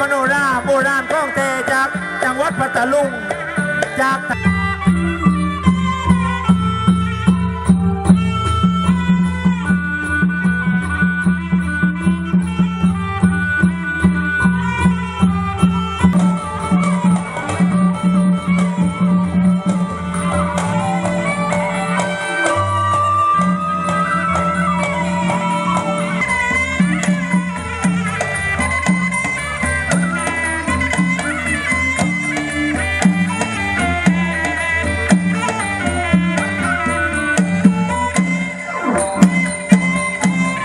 มโนราโบราณคล้องเตจากจังหวัดพัทลุงจาก